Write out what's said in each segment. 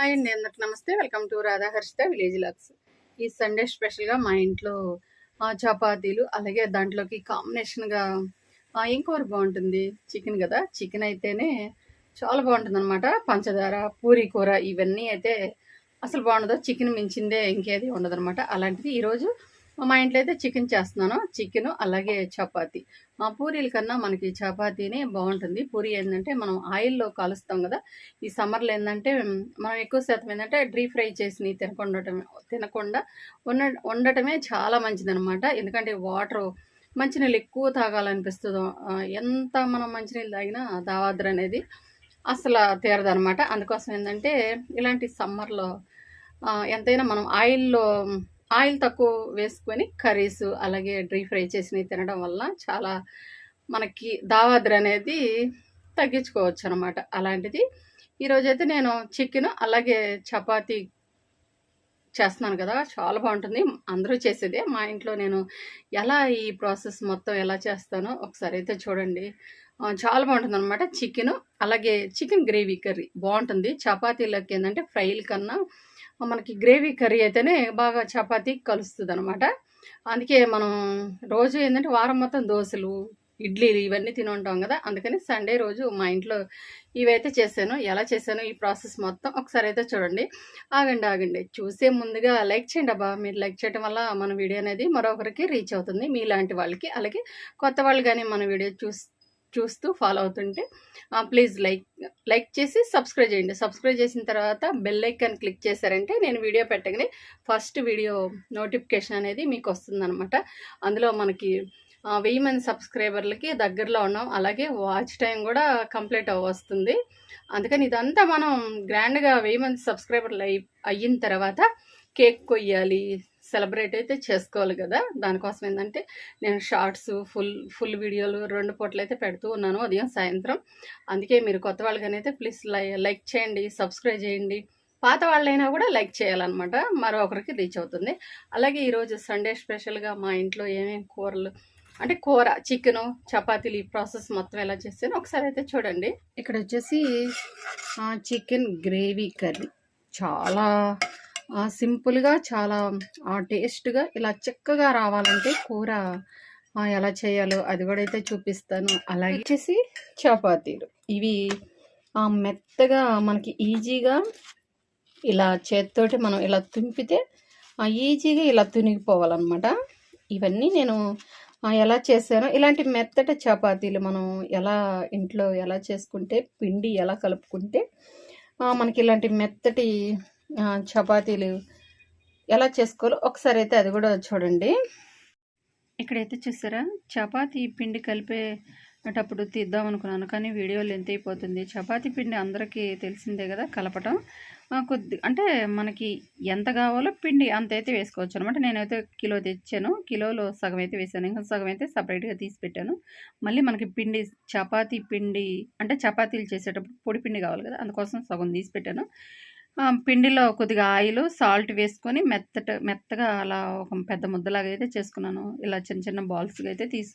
Hi అండి అందరికి నమస్తే. Welcome to Radhaharshitha village vlogs ఈ సండే స్పెషల్గా మా ఇంట్లో చపాతీలు అలాగే దాంట్లోకి కాంబినేషన్గా ఏం బాగుంటుంది? చికెన్ కదా? చికెన్ అయితేనే చాలా బాగుంటుంది అనమాట పంచదార పూరి కూర ఇవన్నీ అయితే అసలు బాగుండదు. చికెన్ మించిందే ఇంకేది ఉండదు అనమాట అలాంటిది ఈరోజు మా ఇంట్లో అయితే చికెన్ చేస్తున్నాను. చికెన్ అలాగే చపాతీ. మా పూరీల కన్నా మనకి చపాతీనే బాగుంటుంది. పూరి ఏంటంటే మనం ఆయిల్లో కాలుస్తాం కదా. ఈ సమ్మర్లో ఏంటంటే మనం ఎక్కువ శాతం ఏంటంటే డ్రీ ఫ్రై చేసి తినకుండా తినకుండా ఉండ ఉండటమే చాలా మంచిది అనమాట ఎందుకంటే వాటర్ మంచినీళ్ళు ఎక్కువ తాగాలనిపిస్తుందో ఎంత మనం మంచినీళ్ళు తాగినా దావాద్ర అనేది అసలు తీరదనమాట అందుకోసం ఏంటంటే ఇలాంటి సమ్మర్లో ఎంతైనా మనం ఆయిల్లో ఆయిల్ తక్కువ వేసుకొని కర్రీస్ అలాగే డీప్ ఫ్రై చేసినవి తినడం వల్ల చాలా మనకి దావాద్ర అనేది తగ్గించుకోవచ్చు అనమాట అలాంటిది ఈరోజైతే నేను చికెన్ అలాగే చపాతీ చేస్తున్నాను కదా చాలా బాగుంటుంది. అందరూ చేసేదే. మా ఇంట్లో నేను ఎలా ఈ ప్రాసెస్ మొత్తం ఎలా చేస్తానో ఒకసారి అయితే చూడండి. చాలా బాగుంటుంది అనమాట చికెన్ అలాగే చికెన్ గ్రేవీ కర్రీ బాగుంటుంది. చపాతీలోకి ఏంటంటే ఫ్రైల కన్నా మనకి గ్రేవీ కర్రీ అయితేనే బాగా చపాతీ కలుస్తుంది అనమాట అందుకే మనం రోజు ఏంటంటే వారం మొత్తం దోశలు ఇడ్లీలు ఇవన్నీ తిని ఉంటాం కదా అందుకని సండే రోజు మా ఇంట్లో ఇవైతే చేశాను. ఎలా చేశాను ఈ ప్రాసెస్ మొత్తం ఒకసారి అయితే చూడండి. ఆగండి ఆగండి. చూసే ముందుగా లైక్ చేయండి అబ్బా. మీరు లైక్ చేయడం వల్ల మన వీడియో అనేది మరొకరికి రీచ్ అవుతుంది. మీలాంటి వాళ్ళకి అలాగే కొత్త వాళ్ళు కానీ మన వీడియో చూస్తే చూస్తూ ఫాలో అవుతుంటే ప్లీజ్ లైక్ లైక్ చేసి సబ్స్క్రైబ్ చేయండి. సబ్స్క్రైబ్ చేసిన తర్వాత బెల్ ఐకాన్ క్లిక్ చేశారంటే నేను వీడియో పెట్టగానే ఫస్ట్ వీడియో నోటిఫికేషన్ అనేది మీకు వస్తుందన్నమాట. అందులో మనకి వెయ్యి మంది సబ్స్క్రైబర్లకి దగ్గరలో ఉన్నాం. అలాగే వాచ్ టైం కూడా కంప్లీట్ వస్తుంది. అందుకని ఇదంతా మనం గ్రాండ్గా వెయ్యి మంది సబ్స్క్రైబర్లు అయి అయిన తర్వాత కేక్ కొయ్యాలి సెలబ్రేట్ అయితే చేసుకోవాలి కదా. దానికోసం ఏంటంటే నేను షార్ట్స్ ఫుల్ ఫుల్ వీడియోలు రెండు పూటలు అయితే పెడుతూ ఉన్నాను ఉదయం సాయంత్రం. అందుకే మీరు కొత్త వాళ్ళకనైతే ప్లీజ్ లైక్ చేయండి సబ్స్క్రైబ్ చేయండి. పాత వాళ్ళైనా కూడా లైక్ చేయాలన్నమాట. మరొకరికి రీచ్ అవుతుంది. అలాగే ఈరోజు సండే స్పెషల్గా మా ఇంట్లో ఏమేమి కూరలు అంటే కూర చికెన్ చపాతీలు ఈ ప్రాసెస్ మొత్తం ఎలా చేస్తాను ఒకసారి అయితే చూడండి. ఇక్కడ వచ్చేసి చికెన్ గ్రేవీ కర్రీ. చాలా సింపుల్గా చాలా ఆ, టేస్ట్గా ఇలా చక్కగా రావాలంటే కూర ఎలా చేయాలో అది కూడా అయితే చూపిస్తాను. అలాగే వచ్చేసి చపాతీలు. ఇవి ఆ, మెత్తగా మనకి ఈజీగా ఇలా చేత్తోటి మనం ఇలా తుంపితే ఈజీగా ఇలా తునిగిపోవాలన్నమాట. ఇవన్నీ నేను ఎలా చేశాను ఇలాంటి మెత్తటి చపాతీలు మనం ఎలా ఇంట్లో ఎలా చేసుకుంటే పిండి ఎలా కలుపుకుంటే మనకి ఇలాంటి మెత్తటి చపాతీలు ఎలా చేసుకోవాలో ఒకసారి అయితే అది కూడా చూడండి. ఇక్కడైతే చూసారా? చపాతీ పిండి కలిపేటప్పుడు తీద్దాం అనుకున్నాను కానీ వీడియో లెంత్ అయిపోతుంది. చపాతీ పిండి అందరికీ తెలిసిందే కదా కలపటం. కొద్ది అంటే మనకి ఎంత కావాలో పిండి అంత అయితే వేసుకోవచ్చు అనమాట. నేనైతే కిలో తెచ్చాను. కిలోలో సగం అయితే వేసాను. ఇంకా సగం అయితే సపరేట్గా తీసి పెట్టాను. మళ్ళీ మనకి పిండి చపాతీ పిండి అంటే చపాతీలు చేసేటప్పుడు పొడి పిండి కావాలి కదా అందుకోసం సగం తీసి పెట్టాను. పిండిలో కొద్దిగా ఆయిల్ సాల్ట్ వేసుకొని మెత్తట మెత్తగా అలా ఒక పెద్ద ముద్దలాగా అయితే చేసుకున్నాను. ఇలా చిన్న చిన్న బాల్స్గా అయితే తీసి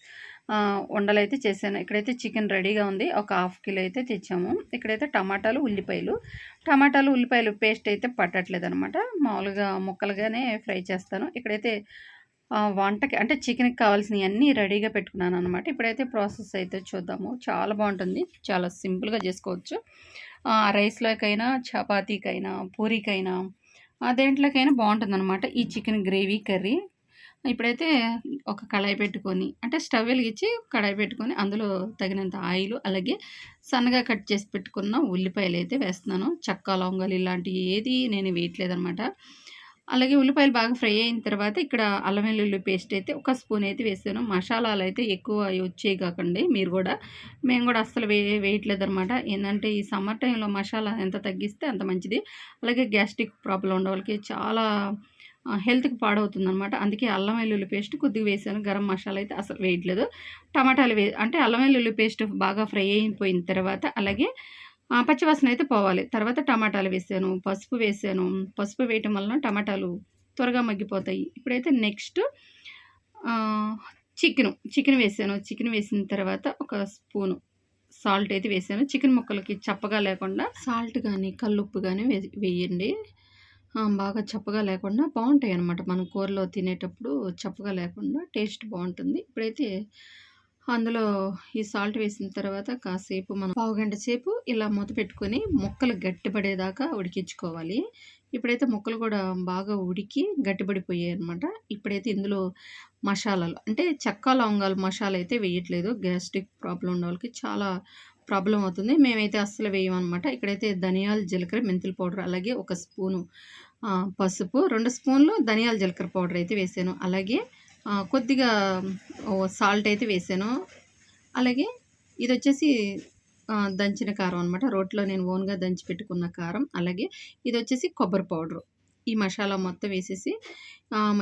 ఉండలైతే ఉండలు అయితే చేశాను. ఇక్కడైతే చికెన్ రెడీగా ఉంది. ఒక హాఫ్ కిలో అయితే తెచ్చాము. ఇక్కడైతే టమాటాలు ఉల్లిపాయలు. టమాటాలు ఉల్లిపాయలు పేస్ట్ అయితే పట్టట్లేదు అనమాట మామూలుగా ముక్కలుగానే ఫ్రై చేస్తాను. ఇక్కడైతే వంటకి అంటే చికెన్కి కావాల్సినవి అన్నీ రెడీగా పెట్టుకున్నాను అనమాట ఇప్పుడైతే ప్రాసెస్ అయితే చూద్దాము. చాలా బాగుంటుంది. చాలా సింపుల్గా చేసుకోవచ్చు. రైస్లోకైనా చపాతీకైనా పూరీకైనా అదేంట్లోకైనా దేంట్లోకైనా బాగుంటుంది అనమాట ఈ చికెన్ గ్రేవీ కర్రీ. ఇప్పుడైతే ఒక కళాయి పెట్టుకొని అంటే స్టవ్ వెలిగించి కళాయి పెట్టుకొని అందులో తగినంత ఆయిల్ అలాగే సన్నగా కట్ చేసి పెట్టుకున్న ఉల్లిపాయలు అయితే వేస్తున్నాను. చక్క లవంగాలు ఇలాంటివి ఏది నేను వేయట్లేదనమాట అలాగే ఉల్లిపాయలు బాగా ఫ్రై అయిన తర్వాత ఇక్కడ అల్లం వెల్లుల్లి పేస్ట్ అయితే ఒక స్పూన్ అయితే వేసాను. మసాలాలు అయితే ఎక్కువ వచ్చేవి కాకండి మీరు కూడా. మేము కూడా అస్సలు వే వేయట్లేదు అనమాట ఏంటంటే ఈ సమ్మర్ టైంలో మసాలా ఎంత తగ్గిస్తే అంత మంచిది. అలాగే గ్యాస్ట్రిక్ ప్రాబ్లం ఉన్న వాళ్ళకి చాలా హెల్త్కి పాడవుతుంది అనమాట అందుకే అల్లం వెల్లుల్లి పేస్ట్ కొద్దిగా వేసాను. గరం మసాలా అయితే అసలు వేయట్లేదు. టమాటాలు వే అంటే అల్లం వెల్లుల్లి పేస్ట్ బాగా ఫ్రై అయిపోయిన తర్వాత అలాగే పచ్చివాసన అయితే పోవాలి. తర్వాత టమాటాలు వేసాను పసుపు వేసాను. పసుపు వేయటం వలన టమాటాలు త్వరగా మగ్గిపోతాయి. ఇప్పుడైతే నెక్స్ట్ చికెన్. చికెన్ వేసాను. చికెన్ వేసిన తర్వాత ఒక స్పూను సాల్ట్ అయితే వేసాను. చికెన్ ముక్కలకి చప్పగా లేకుండా సాల్ట్ కానీ కల్లుప్పు కానీ వే వేయండి. బాగా చప్పగా లేకుండా బాగుంటాయి అన్నమాట మనం కూరలో తినేటప్పుడు చప్పగా లేకుండా టేస్ట్ బాగుంటుంది. ఇప్పుడైతే అందులో ఈ సాల్ట్ వేసిన తర్వాత కాసేపు మనం పావుగంట సేపు ఇలా మూత పెట్టుకొని ముక్కలు గట్టిపడేదాకా ఉడికించుకోవాలి. ఇప్పుడైతే ముక్కలు కూడా బాగా ఉడికి గట్టిపడిపోయాయి అనమాట ఇప్పుడైతే ఇందులో మసాలాలు అంటే చెక్క లవంగాలు మసాలా అయితే వేయట్లేదు. గ్యాస్ట్రిక్ ప్రాబ్లం ఉన్న వాళ్ళకి చాలా ప్రాబ్లం అవుతుంది. మేమైతే అస్సలు వేయమన్నమాట ఇక్కడైతే ధనియాలు జీలకర్ర మెంతుల పౌడర్ అలాగే ఒక స్పూను పసుపు రెండు స్పూన్లు ధనియాల జీలకర్ర పౌడర్ అయితే వేసాను. అలాగే కొద్దిగా సాల్ట్ అయితే వేసాను. అలాగే ఇది వచ్చేసి దంచిన కారం అనమాట రోట్లో నేను ఓన్గా దంచి పెట్టుకున్న కారం. అలాగే ఇది వచ్చేసి కొబ్బరి పౌడరు. ఈ మసాలా మొత్తం వేసేసి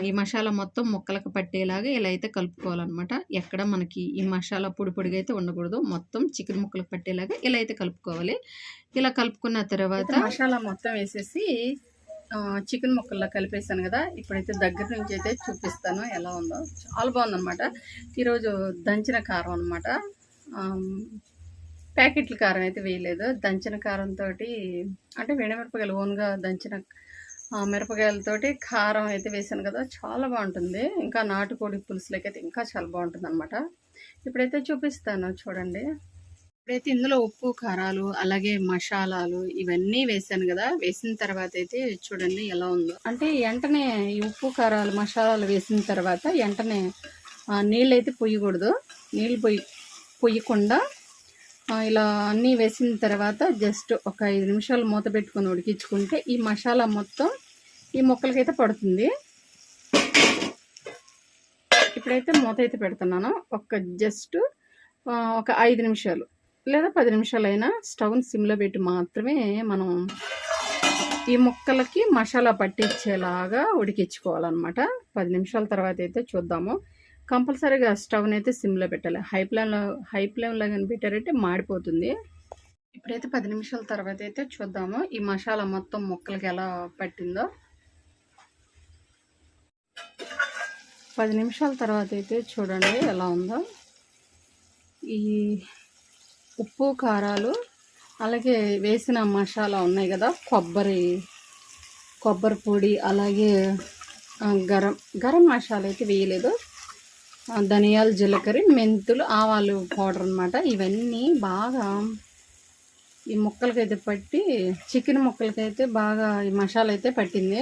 ఈ మసాలా మొత్తం ముక్కలకు పట్టేలాగా ఇలా అయితే కలుపుకోవాలన్నమాట. ఎక్కడ మనకి ఈ మసాలా పొడి పొడిగా అయితే ఉండకూడదు. మొత్తం చికెన్ ముక్కలకు పట్టేలాగా ఇలా అయితే కలుపుకోవాలి. ఇలా కలుపుకున్న తర్వాత మసాలా మొత్తం వేసేసి చికెన్ ముక్కల్లో కలిపేసాను కదా. ఇప్పుడైతే దగ్గర నుంచి అయితే చూపిస్తాను ఎలా ఉందో. చాలా బాగుందన్నమాట. ఈరోజు దంచిన కారం అనమాట ప్యాకెట్ల కారం అయితే వేయలేదు. దంచిన కారంతో అంటే మిరపకాయలు ఓన్గా దంచిన మిరపకాయలతోటి కారం అయితే వేసాను కదా. చాలా బాగుంటుంది. ఇంకా నాటుకోడి పులుసులకైతే ఇంకా చాలా బాగుంటుంది అనమాట ఇప్పుడైతే చూపిస్తాను. చూడండి. ఇప్పుడైతే ఇందులో ఉప్పు కారాలు అలాగే మసాలాలు ఇవన్నీ వేసాను కదా. వేసిన తర్వాత అయితే చూడండి ఎలా ఉందో. అంటే వెంటనే ఈ ఉప్పు కారాలు మసాలాలు వేసిన తర్వాత వెంటనే నీళ్ళు అయితే పొయ్యకూడదు నీళ్ళు పొయ్యి పొయ్యకుండా ఇలా అన్నీ వేసిన తర్వాత జస్ట్ ఒక ఐదు నిమిషాలు మూత పెట్టుకొని ఉడికించుకుంటే ఈ మసాలా మొత్తం ఈ ముక్కలకైతే పడుతుంది. ఇప్పుడైతే మూత అయితే పెడుతున్నాను. ఒక జస్ట్ ఒక ఐదు నిమిషాలు. లేదా పది నిమిషాలైనా స్టవ్ని సిమ్లో పెట్టి మాత్రమే మనం ఈ ముక్కలకి మసాలా పట్టించేలాగా ఉడికించుకోవాలన్నమాట. పది నిమిషాల తర్వాత అయితే చూద్దాము. కంపల్సరీగా స్టవ్ని అయితే సిమ్లో పెట్టాలి. హై ఫ్లేమ్లో హై ఫ్లేమ్లో కానీ పెట్టారంటే మాడిపోతుంది. ఇప్పుడైతే పది నిమిషాల తర్వాత అయితే చూద్దాము ఈ మసాలా మొత్తం ముక్కలకి ఎలా పట్టిందో. పది నిమిషాల తర్వాత అయితే చూడండి ఎలా ఉందో. ఈ ఉప్పు కారాలు అలాగే వేసిన మసాలా ఉన్నాయి కదా కొబ్బరి కొబ్బరి పొడి అలాగే గరం గరం మసాలా అయితే వేయలేదు. ధనియాలు జీలకర్ర మెంతులు ఆవాలు పౌడర్ అనమాట ఇవన్నీ బాగా ఈ ముక్కలకైతే పట్టి చికెన్ ముక్కలకైతే బాగా ఈ మసాలా అయితే పట్టింది.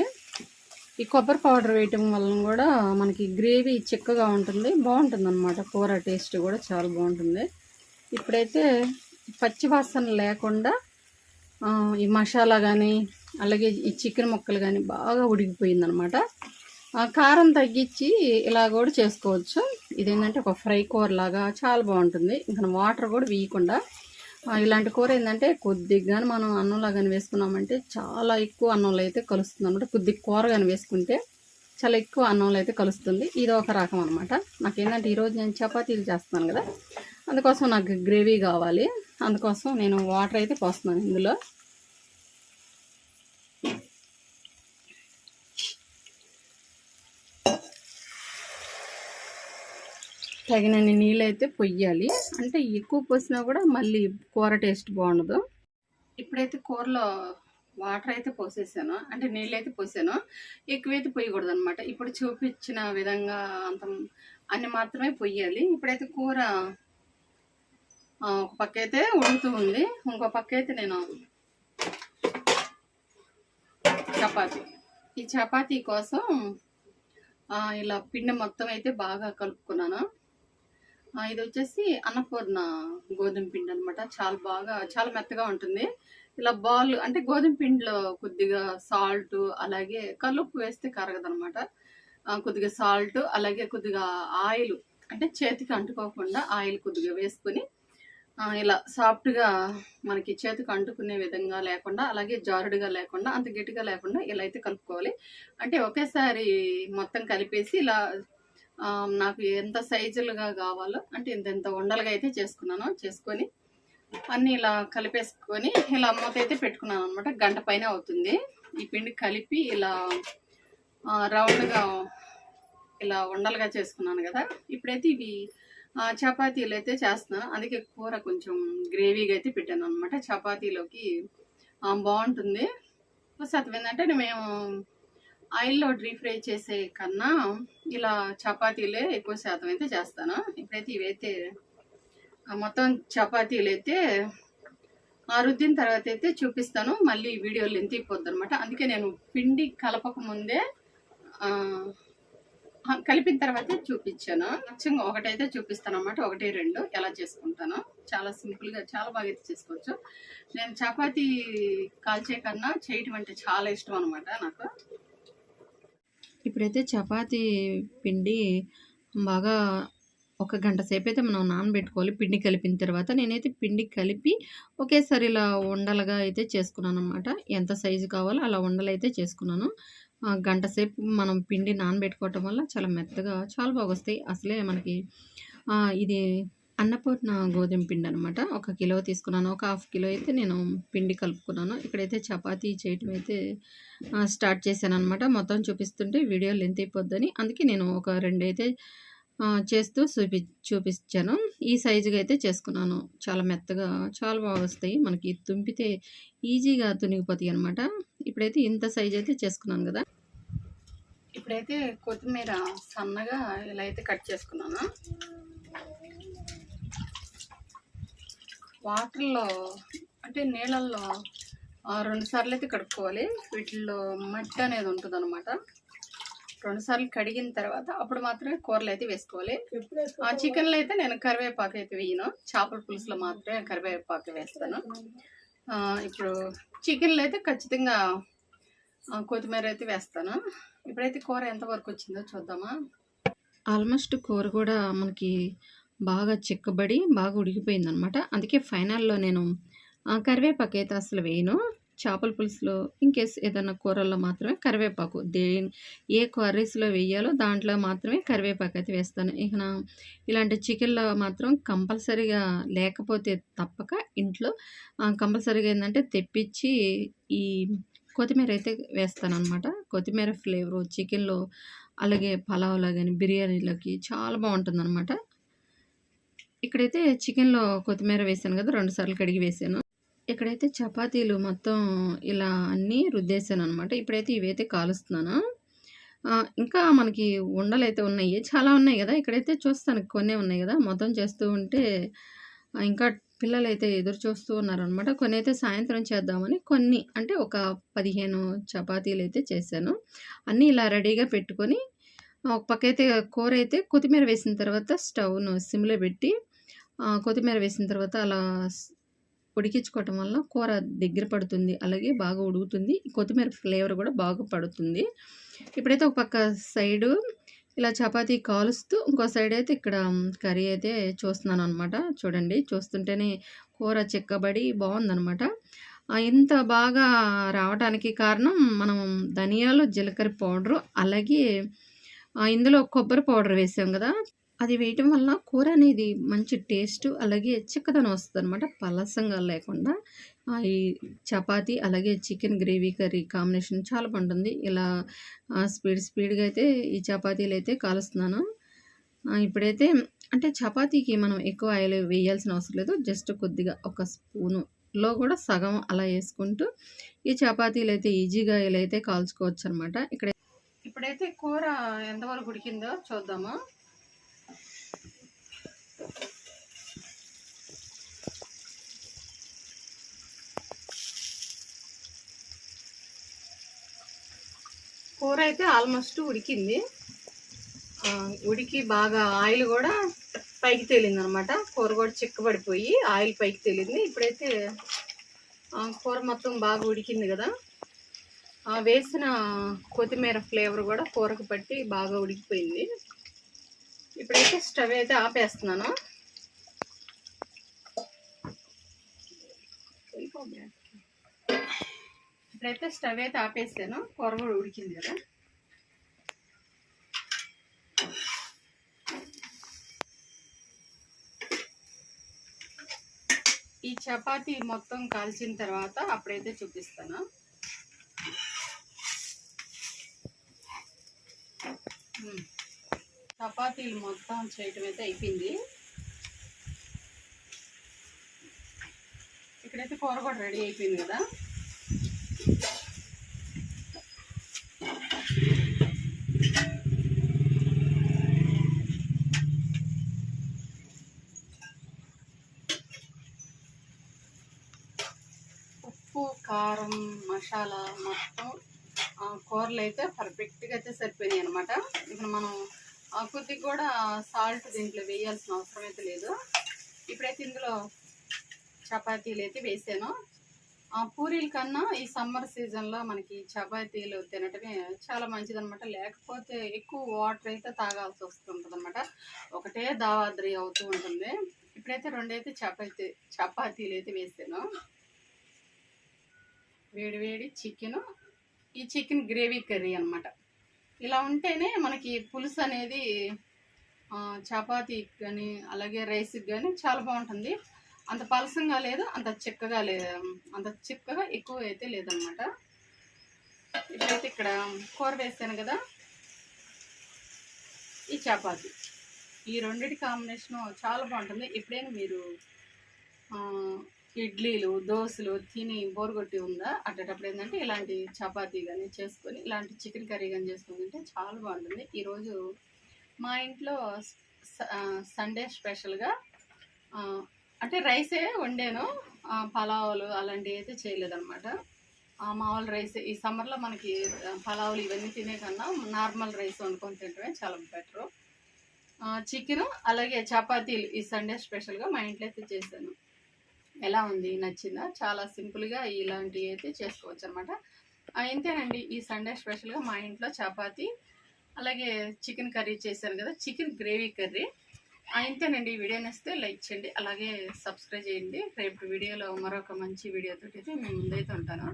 ఈ కొబ్బరి పౌడర్ వేయటం వలన కూడా మనకి గ్రేవీ చిక్కగా ఉంటుంది బాగుంటుంది అనమాట కూర టేస్ట్ కూడా చాలా బాగుంటుంది. ఇప్పుడైతే పచ్చి వాసన లేకుండా ఈ మసాలా కానీ అలాగే ఈ చికెన్ ముక్కలు కానీ బాగా ఉడికిపోయిందనమాట. కారం తగ్గించి ఇలా కూడా చేసుకోవచ్చు. ఇదేంటంటే ఒక ఫ్రై కూర లాగా చాలా బాగుంటుంది. ఇంకా వాటర్ కూడా వేయకుండా. ఇలాంటి కూర ఏంటంటే కొద్దిగా మనం అన్నంలో కానీ వేసుకున్నామంటే చాలా ఎక్కువ అన్నంలో అయితే కలుస్తుంది అనమాట కొద్ది కూర కానీ వేసుకుంటే చాలా ఎక్కువ అన్నంలో అయితే కలుస్తుంది. ఇది ఒక రకం అనమాట. నాకు ఏంటంటే ఈరోజు నేను చపాతీలు చేస్తున్నాను కదా. అందుకోసం నాకు గ్రేవీ కావాలి. అందుకోసం నేను వాటర్ అయితే పోస్తున్నాను ఇందులో. తగినన్ని నీళ్ళు అయితే పొయ్యాలి. అంటే ఎక్కువ పోసినా కూడా మళ్ళీ కూర టేస్ట్ బాగుండదు. ఇప్పుడైతే కూరలో వాటర్ అయితే పోసేసాను. అంటే నీళ్ళు అయితే పోసాను. ఎక్కువైతే పొయ్యకూడదు అనమాట ఇప్పుడు చూపించిన విధంగా అంత అన్ని మాత్రమే పొయ్యాలి ఇప్పుడైతే కూర ఒక పక్క అయితే ఉడుకుతూ ఉంది. ఇంకో పక్క అయితే నేను చపాతీ. ఈ చపాతీ కోసం ఇలా పిండి మొత్తం అయితే బాగా కలుపుకున్నాను. ఇది వచ్చేసి అన్నపూర్ణ గోధుమ పిండి అనమాట చాలా బాగా చాలా మెత్తగా ఉంటుంది. ఇలా బాల్ అంటే గోధుమ పిండిలో కొద్దిగా సాల్ట్ అలాగే కలుపు వేస్తే కరగదనమాట కొద్దిగా సాల్ట్ అలాగే కొద్దిగా ఆయిల్ అంటే చేతికి అంటుకోకుండా ఆయిల్ కొద్దిగా వేసుకుని ఇలా సాఫ్ట్గా మనకి చేతికి అంటుకునే విధంగా లేకుండా అలాగే జారుడుగా లేకుండా అంత గట్టిగా లేకుండా ఇలా అయితే కలుపుకోవాలి. అంటే ఒకేసారి మొత్తం కలిపేసి ఇలా నాకు ఎంత సైజులుగా కావాలో అంటే ఇంత ఉండలుగా అయితే చేసుకున్నాను. చేసుకొని అన్నీ ఇలా కలిపేసుకొని ఇలా మూత అయితే పెట్టుకున్నాను అనమాట గంట పైన అవుతుంది. ఈ పిండి కలిపి ఇలా రౌండ్గా ఇలా ఉండలుగా చేసుకున్నాను కదా. ఇప్పుడైతే ఇవి చపాతీలు అయితే చేస్తున్నాను అందుకే కూర కొంచెం గ్రేవీగా అయితే పెట్టాను అనమాట చపాతీలోకి బాగుంటుంది. శాతం ఏంటంటే మేము ఆయిల్లో డీప్ ఫ్రై చేసే కన్నా ఇలా చపాతీలే ఎక్కువ శాతం అయితే చేస్తాను. ఇప్పుడైతే ఇవైతే మొత్తం చపాతీలు అయితే ఆ రుద్దిన తర్వాత అయితే చూపిస్తాను. మళ్ళీ వీడియోలు ఎంత అయిపోద్ది అనమాట అందుకే నేను పిండి కలపక ముందే కలిపిన తర్వాత చూపించాను. ఖచ్చితంగా ఒకటైతే చూపిస్తాను అనమాట ఒకటి రెండు ఎలా చేసుకుంటాను. చాలా సింపుల్గా చాలా బాగా అయితే చేసుకోవచ్చు. నేను చపాతీ కాల్చే కన్నా చేయటం అంటే చాలా ఇష్టం అనమాట నాకు. ఇప్పుడైతే చపాతీ పిండి బాగా ఒక గంట సేపు అయితే మనం నానబెట్టుకోవాలి. పిండి కలిపిన తర్వాత నేనైతే పిండి కలిపి ఒకేసారి ఇలా ఉండలుగా అయితే చేసుకున్నాను అనమాట ఎంత సైజు కావాలో అలా ఉండలు అయితే చేసుకున్నాను. గంట సేపు మనం పిండి నానబెట్టుకోవటం వల్ల చాలా మెత్తగా చాలా బాగా వస్తాయి అసలే మనకి ఇది అన్నపూర్ణ గోధుమ పిండి అనమాట ఒక కిలో తీసుకున్నాను. ఒక హాఫ్ కిలో అయితే నేను పిండి కలుపుకున్నాను. ఇక్కడైతే చపాతీ చేయటం అయితే స్టార్ట్ చేశాను అనమాట మొత్తం చూపిస్తుంటే వీడియో లెంత్ అయిపోద్దని. అందుకే నేను ఒక రెండు అయితే చేస్తూ చూపి చూపించాను. ఈ సైజుగా అయితే చేసుకున్నాను. చాలా మెత్తగా చాలా బాగా వస్తాయి మనకి తుంపితే ఈజీగా తునిగిపోతాయి అనమాట ఇప్పుడైతే ఇంత సైజ్ అయితే చేసుకున్నాను కదా. ఇప్పుడైతే కొత్తిమీర సన్నగా ఇలా అయితే కట్ చేసుకున్నాను. వాటర్లో అంటే నీళ్ళల్లో ఆ, రెండు సార్లు అయితే కడుక్కోవాలి. వీటిల్లో మట్టి అనేది ఉంటుంది అనమాట రెండు సార్లు కడిగిన తర్వాత అప్పుడు మాత్రమే కూరలు అయితే వేసుకోవాలి. ఆ చికెన్లో అయితే నేను కరివేపాకు అయితే వేయను. చేపల పులుసులో మాత్రమే కరివేపాకు వేస్తాను. ఇప్పుడు చికెన్లో అయితే ఖచ్చితంగా కొత్తిమీర అయితే వేస్తాను. ఇప్పుడైతే కూర ఎంతవరకు వచ్చిందో చూద్దామా? ఆల్మోస్ట్ కూర కూడా మనకి బాగా చిక్కబడి బాగా ఉడికిపోయింది అనమాట అందుకే ఫైనల్లో నేను ఆ, కరివేపాకు అయితే అసలు వేయను. చేపల పులుసులో ఇంకేస్ ఏదైనా కూరల్లో మాత్రమే కరివేపాకు. దే ఏ కర్రీస్లో వేయాలో దాంట్లో మాత్రమే కరివేపాకు అయితే వేస్తాను. ఇక ఇలాంటి చికెన్లో మాత్రం కంపల్సరీగా లేకపోతే తప్పక ఇంట్లో కంపల్సరీగా ఏంటంటే తెప్పించి ఈ కొత్తిమీర అయితే వేస్తాను అనమాట కొత్తిమీర ఫ్లేవరు చికెన్లో అలాగే పలావ్లో కానీ బిర్యానీలోకి చాలా బాగుంటుంది అనమాట ఇక్కడైతే చికెన్లో కొత్తిమీర వేసాను కదా రెండు సార్లు కడిగి వేసాను. ఇక్కడైతే చపాతీలు మొత్తం ఇలా అన్నీ రుద్దేశాను అనమాట ఇప్పుడైతే ఇవైతే కాలుస్తున్నాను. ఇంకా మనకి ఉండలు అయితే ఉన్నాయి. చాలా ఉన్నాయి కదా. ఇక్కడైతే చూస్తాను. కొన్ని ఉన్నాయి కదా. మొత్తం చేస్తూ ఉంటే ఇంకా పిల్లలు అయితే ఎదురు చూస్తూ ఉన్నారనమాట కొన్ని అయితే సాయంత్రం చేద్దామని కొన్ని అంటే ఒక పదిహేను చపాతీలు అయితే చేశాను. అన్నీ ఇలా రెడీగా పెట్టుకొని ఒక పక్క అయితే కూర అయితే కొత్తిమీర వేసిన తర్వాత స్టవ్ను సిమ్లో పెట్టి కొత్తిమీర వేసిన తర్వాత అలా ఉడికించుకోవటం వల్ల కూర దగ్గర పడుతుంది అలాగే బాగా ఉడుకుతుంది. కొత్తిమీర ఫ్లేవర్ కూడా బాగా పడుతుంది. ఇప్పుడైతే ఒక పక్క సైడు ఇలా చపాతీ కాలుస్తూ ఇంకో సైడ్ అయితే ఇక్కడ కర్రీ అయితే చూస్తున్నాను అనమాట చూడండి చూస్తుంటేనే కూర చిక్కబడి బాగుందనమాట ఇంత బాగా రావడానికి కారణం మనం ధనియాలు జీలకర్ర పౌడరు అలాగే ఇందులో కొబ్బరి పౌడర్ వేసాం కదా. అది వేయటం వల్ల కూర అనేది మంచి టేస్ట్ అలాగే చిక్కదనం వస్తుంది అనమాట పలసంగా లేకుండా ఈ చపాతీ అలాగే చికెన్ గ్రేవీ కర్రీ కాంబినేషన్ చాలా బాగుంటుంది. ఇలా స్పీడ్ స్పీడ్గా అయితే ఈ చపాతీలు అయితే కాలుస్తున్నాను. ఇప్పుడైతే అంటే చపాతీకి మనం ఎక్కువ ఆయిల్ వేయాల్సిన అవసరం లేదు. జస్ట్ కొద్దిగా ఒక స్పూను లో కూడా సగం అలా వేసుకుంటూ ఈ చపాతీలు అయితే ఈజీగా ఇలా అయితే కాల్చుకోవచ్చు అనమాట ఇక్కడ ఇప్పుడైతే కూర ఎంతవరకు ఉడికిందో చూద్దాము. కూర అయితే ఆల్మోస్ట్ ఉడికింది. ఉడికి బాగా ఆయిల్ కూడా పైకి తేలింది అనమాట కూర కూడా చిక్కబడిపోయి ఆయిల్ పైకి తేలింది. ఇప్పుడైతే కూర మొత్తం బాగా ఉడికింది కదా. ఆ వేసిన కొత్తిమీర ఫ్లేవర్ కూడా కూరకు పట్టి బాగా ఉడికిపోయింది. ఇప్పుడైతే స్టవ్ అయితే ఆపేస్తున్నాను. ఇప్పుడైతే స్టవ్ అయితే ఆపేసాను. కూర కూడా ఉడికింది కదా. ఈ చపాతీ మొత్తం కాల్చిన తర్వాత అప్పుడైతే చూపిస్తాను. చపాతీలు మొత్తం చేయటం అయితే అయిపోయింది. ఇక్కడైతే కూర కూడా రెడీ అయిపోయింది కదా. మసాలా మొత్తం కూరలు అయితే పర్ఫెక్ట్గా అయితే సరిపోయినాయి అనమాట ఇప్పుడు మనం కొద్దిగా కూడా సాల్ట్ దీంట్లో వేయాల్సిన అవసరం అయితే లేదు. ఇప్పుడైతే ఇందులో చపాతీలు అయితే వేసాను. ఆ పూరీల కన్నా ఈ సమ్మర్ సీజన్లో మనకి చపాతీలు తినటమే చాలా మంచిదనమాట లేకపోతే ఎక్కువ వాటర్ అయితే తాగాల్సి వస్తుంటుంది అనమాట ఒకటే దావాద్రి అవుతూ ఉంటుంది. ఇప్పుడైతే రెండైతే చపాతీ చపాతీలు అయితే వేసాను. వేడి వేడి ఈ చికెన్ గ్రేవీ కర్రీ అన్నమాట. ఇలా ఉంటేనే మనకి పులుసు అనేది చపాతీకి కానీ అలాగే రైస్కి కానీ చాలా బాగుంటుంది. అంత పలసంగా లేదు అంత చిక్కగా లేదు అంత చిక్కగా ఎక్కువ అయితే లేదనమాట ఇప్పుడైతే ఇక్కడ కూర వేసాను కదా ఈ చపాతి. ఈ రెండిటి కాంబినేషన్ చాలా బాగుంటుంది. ఎప్పుడైనా మీరు ఇడ్లీలు దోశలు తిని బోరుగొట్టి ఉందా? అట్టేటప్పుడు ఏంటంటే ఇలాంటి చపాతీ కానీ చేసుకొని ఇలాంటి చికెన్ కర్రీ కానీ చేసుకొని తింటే చాలా బాగుంటుంది. ఈరోజు మా ఇంట్లో స- సండే స్పెషల్గా అంటే రైసే వండాను. పలావులు అలాంటివి అయితే చేయలేదన్నమాట. మామూలు రైస్ ఈ సమ్మర్లో మనకి పలావులు ఇవన్నీ తినే కన్నా నార్మల్ రైస్ వండుకొని తింటమే చాలా బెటరు. చికెను అలాగే చపాతీలు ఈ సండే స్పెషల్గా మా ఇంట్లో అయితే చేశాను. ఎలా ఉంది నచ్చిందా? చాలా సింపుల్గా ఇలాంటివి అయితే చేసుకోవచ్చు అనమాట ఇంతేనండి. ఈ సండే స్పెషల్గా మా ఇంట్లో చపాతి అలాగే చికెన్ కర్రీ చేశాను కదా చికెన్ గ్రేవీ కర్రీ. ఇంతేనండి. ఈ వీడియో నచ్చితే లైక్ చేయండి. అలాగే సబ్స్క్రైబ్ చేయండి. రేపు వీడియోలో మరొక మంచి వీడియోతో అయితే మేము ముందైతే ఉంటాను.